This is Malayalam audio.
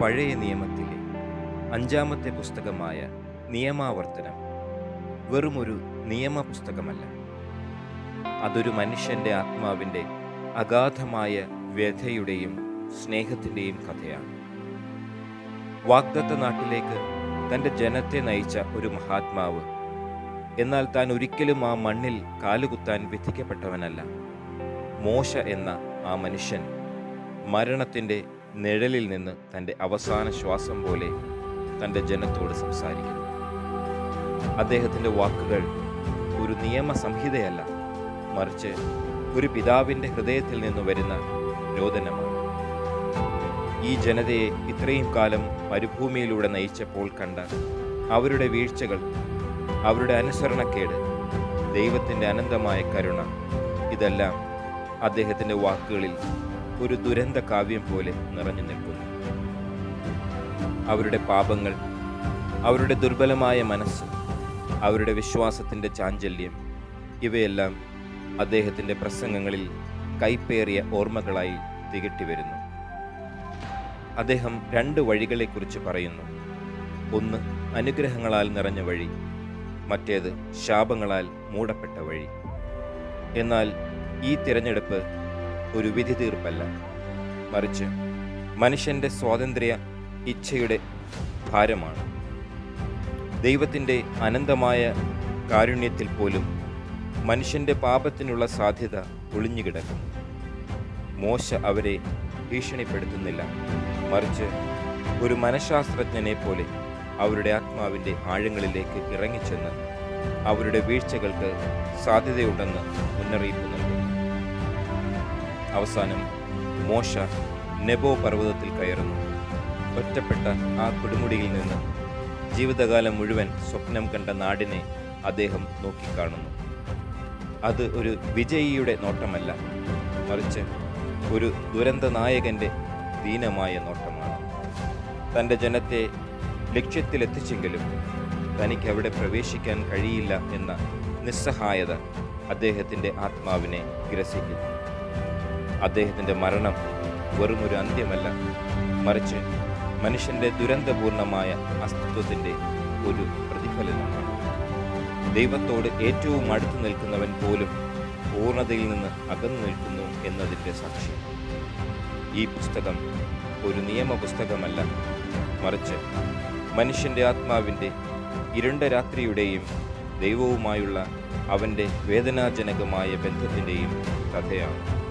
പഴയ നിയമത്തിലെ അഞ്ചാമത്തെ പുസ്തകമായ നിയമാവർത്തനം വെറുമൊരു നിയമ പുസ്തകമല്ല അതൊരു മനുഷ്യന്റെ ആത്മാവിന്റെ അഗാധമായ വ്യഥയുടെയും സ്നേഹത്തിന്റെയും കഥയാണ്. വാഗ്ദത്ത നാട്ടിലേക്ക് തന്റെ ജനത്തെ നയിച്ച ഒരു മഹാത്മാവ് എന്നാൽ താൻ ഒരിക്കലും ആ മണ്ണിൽ കാലുകുത്താൻ വിധിക്കപ്പെട്ടവനല്ല. മോശ എന്ന ആ മനുഷ്യൻ മരണത്തിന്റെ നിഴലിൽ നിന്ന് തന്റെ അവസാന ശ്വാസം പോലെ തന്റെ ജനത്തോട് സംസാരിക്കുന്നു. അദ്ദേഹത്തിന്റെ വാക്കുകൾ ഒരു നിയമസംഹിതയല്ല മറിച്ച് ഒരു പിതാവിന്റെ ഹൃദയത്തിൽ നിന്ന് വരുന്ന രോദനമാണ്. ഈ ജനതയെ ഇത്രയും കാലം മരുഭൂമിയിലൂടെ നയിച്ചപ്പോൾ കണ്ട അവരുടെ വീഴ്ചകൾ അവരുടെ അനുസരണക്കേട് ദൈവത്തിന്റെ അനന്തമായ കരുണ ഇതെല്ലാം അദ്ദേഹത്തിന്റെ വാക്കുകളിൽ ഒരു ദുരന്ത കാവ്യം പോലെ നിറഞ്ഞു നിൽക്കുന്നു. അവരുടെ പാപങ്ങൾ അവരുടെ ദുർബലമായ മനസ്സ് അവരുടെ വിശ്വാസത്തിന്റെ ചാഞ്ചല്യം ഇവയെല്ലാം അദ്ദേഹത്തിന്റെ പ്രസംഗങ്ങളിൽ കൈപ്പേറിയ ഓർമ്മകളായി തികട്ടി വരുന്നു. അദ്ദേഹം രണ്ട് വഴികളെക്കുറിച്ച് പറയുന്നു. ഒന്ന് അനുഗ്രഹങ്ങളാൽ നിറഞ്ഞ വഴി. മറ്റേത് ശാപങ്ങളാൽ മൂടപ്പെട്ട വഴി. എന്നാൽ ഈ തിരഞ്ഞെടുപ്പ് ഒരു വിധി തീർപ്പല്ല മറിച്ച് മനുഷ്യന്റെ സ്വാതന്ത്ര്യ ഇച്ഛയുടെ ഭാരമാണ്. ദൈവത്തിന്റെ അനന്തമായ കാരുണ്യത്തിൽ പോലും മനുഷ്യന്റെ പാപത്തിനുള്ള സാധ്യത ഒളിഞ്ഞുകിടക്കുന്നു മോശ അവരെ ഭീഷണിപ്പെടുത്തുന്നില്ല. മറിച്ച് ഒരു മനഃശാസ്ത്രജ്ഞനെ പോലെ അവരുടെ ആത്മാവിന്റെ ആഴങ്ങളിലേക്ക് ഇറങ്ങിച്ചെന്ന് അവരുടെ വീഴ്ചകൾക്ക് സാധ്യതയുണ്ടെന്ന് മുന്നറിയിപ്പ് നൽകുന്നു അവസാനം മോശ നെബോ പർവതത്തിൽ കയറുന്നു. ഒറ്റപ്പെട്ട ആ കൊടുമുടിയിൽ നിന്ന് ജീവിതകാലം മുഴുവൻ സ്വപ്നം കണ്ട നാടിനെ അദ്ദേഹം നോക്കിക്കാണുന്നു. അത് ഒരു വിജയിയുടെ നോട്ടമല്ല മറിച്ച് ഒരു ദുരന്ത നായകന്റെ ദീനമായ നോട്ടമാണ്. തന്റെ ജനത്തെ ലക്ഷ്യത്തിലെത്തിച്ചെങ്കിലും തനിക്ക് അവിടെ പ്രവേശിക്കാൻ കഴിയില്ല എന്ന നിസ്സഹായത അദ്ദേഹത്തിന്റെ ആത്മാവിനെ ഗ്രസിക്കുന്നു. അദ്ദേഹത്തിന്റെ മരണം വെറുമൊരു അന്ത്യമല്ല. മറിച്ച് മനുഷ്യന്റെ ദുരന്തപൂർണമായ അസ്തിത്വത്തിന്റെ ഒരു പ്രതിഫലനമാണ്. ദൈവത്തോട് ഏറ്റവും അടുത്തു നിൽക്കുന്നവൻ പോലും പൂർണതയിൽ നിന്ന് അകന്നു നിൽക്കുന്നു എന്നതിന്റെ സാക്ഷ്യം. ഈ പുസ്തകം ഒരു നിയമ പുസ്തകമല്ല മറിച്ച് മനുഷ്യന്റെ ആത്മാവിന്റെ ഇരുണ്ട രാത്രിയുടെയും ദൈവവുമായുള്ള അവന്റെ വേദനാജനകമായ ബന്ധത്തിന്റെയും കഥയാണ്.